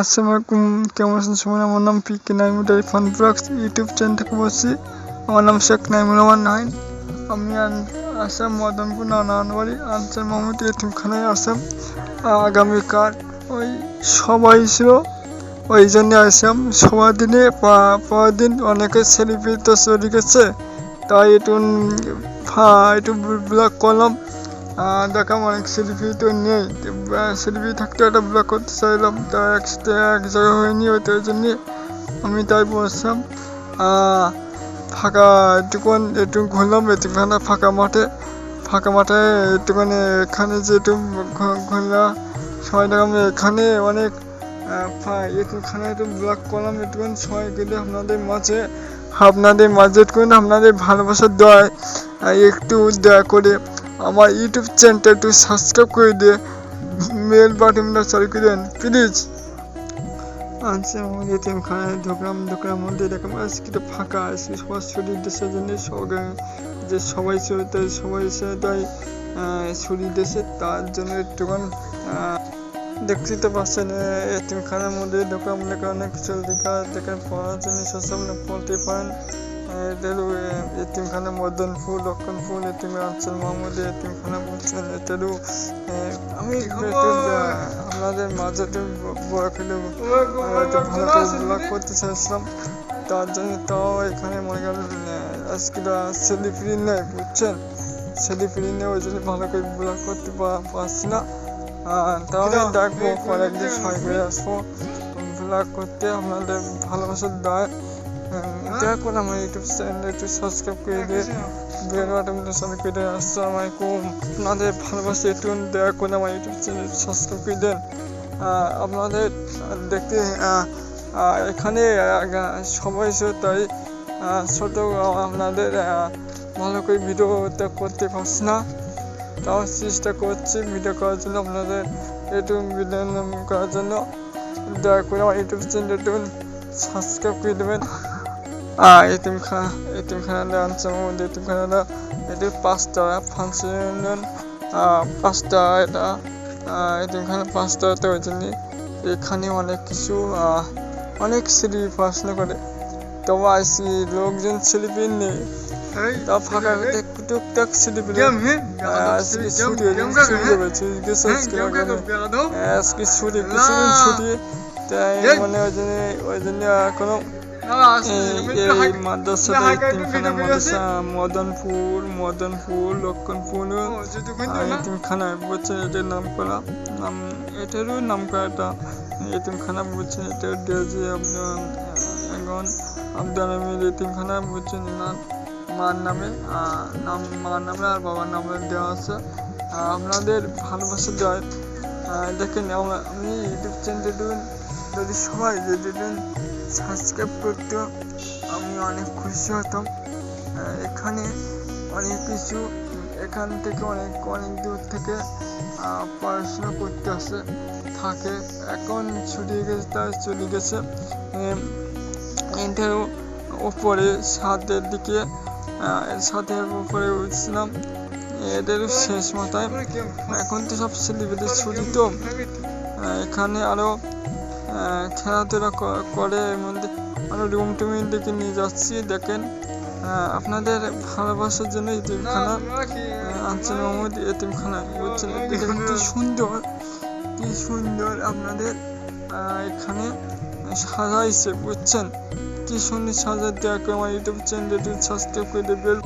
আসসালামু আলাইকুম, কেমন আছেন সবাই? আমার নাম P K Naimul Irfan blogs YouTube channel থেকে বলছি, আমার নাম শেখ নাইমুল রহমান নাইন আমি আসাম, মদনপুর নানানবাড়ি আনসার মোহাম্মদ এতিমখানায় আসাম। আগামীকাল ওই সবাই ছিল, ওই জন্য আসলাম সবার দিনে পরের দিন অনেকে সেলিব্রিটি তো চলে গেছে। তাই একটু একটু ব্লগ করলাম। আহ, দেখলাম অনেক সেলিব্রিটি তো নেই। সেলিব্রিটি থাকতে একটা ব্লগ করতে চাইলাম তা একসাথে এক জায়গায় হয়নি ওই জন্য আমি তাই বলছিলাম। ফাঁকা একটুকুন একটু ঘুরলাম একটুখানা ফাঁকা মাঠে। ফাঁকা মাঠে একটুখানি এখানে যে একটু ঘুরলাম সবাই দেখলাম এখানে অনেক একটুখানে একটু ব্লগ করলাম একটুখানি সবাই গেলে আপনাদের মাঝে আপনাদের মাঝে একটুখানি আপনাদের ভালোবাসার দেয় একটু দয়া করে আমার ইউটিউব চ্যানেলটা একটু সাবস্ক্রাইব করে দিয়ে মেল বাটনটা চালু করে দেন প্লিজ আচ্ছা আমাদের এতিমখানায় ঢুকলাম ঢুকলাম মধ্যে দেখলাম আজকে ফাঁকা আজকে সবার ছুটির দেশের জন্য সবাই যে সবাই তাই সবাই তাই ছুটির দেশে তার জন্য একটুখানি দেখতে তো পাচ্ছেন এতিমখানার মধ্যে ঢুকলাম দেখে অনেক কিছু দেখা দেখেন পড়ার আছে আপনি পড়তে পারেন। এটারও এতিমখানা মদনপুর লক্ষণপুর এতিম আনসার মোহাম্মদ এতিমখানা বলছেন এটারও আমি আপনাদের মাঝে বড় খেলে ভালো করতে চাইছিলাম। তার জন্য তাও এখানে মনে করেন আজকে সেলিব্রিটি নেই বুঝছেন? সেলিব্রিটি নেই ওই জন্য ভালো করে ব্লগ করতে পারছি না। তাও আমি ডাকবো কয়েকদিন সময় করে আসব। ব্লগ করতে আপনাদের ভালোবাসার দায়। দয়া করে আমার ইউটিউব চ্যানেল একটু সাবস্ক্রাইব করে করে দেন আসসালামু আলাইকুম আপনাদের ভালোবাসা একটু দয়া করে আমার ইউটিউব চ্যানেল সাবস্ক্রাইব করে আপনাদের দেখতে এখানে সবাই তাই ছোট আপনাদের ভালো করে ভিডিওটা করতে পারছি না তাও চেষ্টা করছি ভিডিও করার জন্য আপনাদের একটু ভিডিও করার জন্য দয়া করে আমার ইউটিউব চ্যানেল সাবস্ক্রাইব করে দেবেন। আহ এতিমখানা এতিমখানাতে আনসার মধ্যে এতিমখানাটা এটি পাঁচটা ফাংশন পাঁচটা এতিমখানা পাঁচটাতে ওই জন্য এখানে অনেক কিছু অনেক স্ত্রী পড়াশোনা করে। তবে আজকে লোকজন স্লিপিং নেই। তা ফাঁকা একটু টুকটাক স্লিপিং আজকে ছুটি ছুটি গেছে আজকে ছুটি কিছুদিন ছুটি। তাই মানে ওই জন্য ওই জন্য এখনও এতিমখানা মাদ্রাসা মদনপুর মদনপুর লক্ষণপুর। এতিমখানা বলছে এটার নাম করা নাম এটারও নাম করা এটা এতিমখানা বলছে এটা ডেজি আপনার এখন আব্দুল আলমীর এতিমখানা বলছেন না মার নামে নাম মার নামে আর বাবার নামে দেওয়া আছে। আপনাদের ভালোবাসা দেয় দেখেন আমরা- আমি ইউটিউব চ্যানেলটা যদি সবাই যদি সাবস্ক্রাইব করতো আমি অনেক খুশি হতাম। এখানে অনেক কিছু এখান থেকে অনেক অনেক দূর থেকে পড়াশোনা করতে আসে। থাকে এখন ছুটি গেছে তাই চলে গেছে। এটার উপরে সাতের দিকে সাতের উপরে উঠছিলাম। এদের শেষ মাথায়। এখন তো সব ছেলেপেলে ছুটি তো। এখানে আরও আহ, খেলাধুলা ক- করে এর মধ্যে আরও রুম টুমের দিকে নিয়ে যাচ্ছি দেখেন। আপনাদের ভালোবাসার জন্য এতিমখানা আনসার মোহাম্মদ এতিমখানা বুঝছেন? দেখেন কি সুন্দর কি সুন্দর আপনাদের এখানে সাজাইছে বুঝছেন? কি সুন্দর সাজা সাজাতে আমার ইউটিউব চ্যানেলটি সাবস্ক্রাইব করে দেবেন।